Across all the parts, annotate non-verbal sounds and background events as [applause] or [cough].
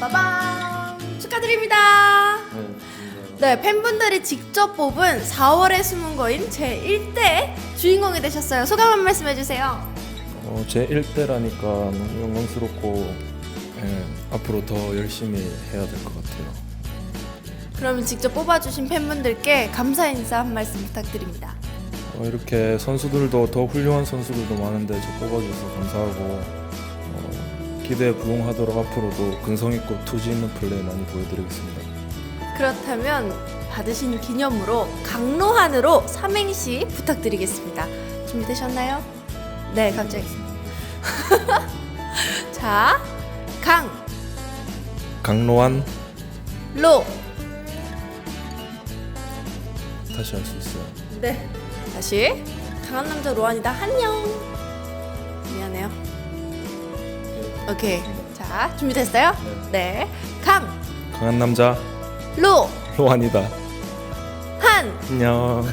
빠밤 축하드립니다. 네, 팬분들이 직접 뽑은 4월의 숨은 거인 제 1대 주인공이 되셨어요. 소감 한 말씀 해주세요. 어, 제 1대라니까 너무 영광스럽고 예, 앞으로 더 열심히 해야 될 것 같아요. 그러면 직접 뽑아주신 팬분들께 감사 인사 한 말씀 부탁드립니다. 어, 이렇게 선수들도 더 훌륭한 선수들도 많은데 저 뽑아줘서 감사하고 어, 기대에 부응하도록 앞으로도 근성 있고 투지 있는 플레이 많이 보여드리겠습니다. 그렇다면 받으신 기념으로 강로한으로 삼행시 부탁드리겠습니다. 준비되셨나요? 네, 갑자기. [laughs] 자, 강, 강로한 로. 다시 할 수 있어요. 네. 다시 강한 남자 로한이다. 안녕. 미안해요. 오케이. 자, 준비됐어요? 네. 강, 강한 남자 로, 로한이다. 한. 안녕.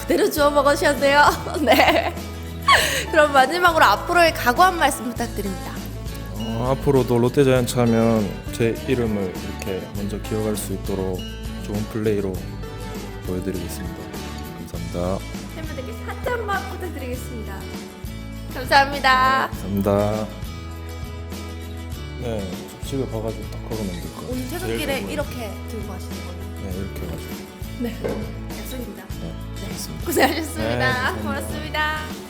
그대로 주워 먹으셔야 돼요. [laughs] 네. 그럼 마지막으로 앞으로의 각오 한 말씀 부탁드립니다. 어, 앞으로도 롯데자이언츠 하면 제 이름을 이렇게 먼저 기억할 수 있도록 좋은 플레이로 보여드리겠습니다. 감사합니다. 팬분들께 한번 부탁드리겠습니다. 감사합니다. 감사합니다. 네, 집에 가가지고 딱 걸어놓으면 될 것 같아요. 오늘 퇴근길에 제일 이렇게 들고 가시는 거예요. 네, 이렇게 해가지고. 네. 약속입니다. 네, 알겠습니다. 고생하셨습니다. 네, 감사합니다. 고맙습니다.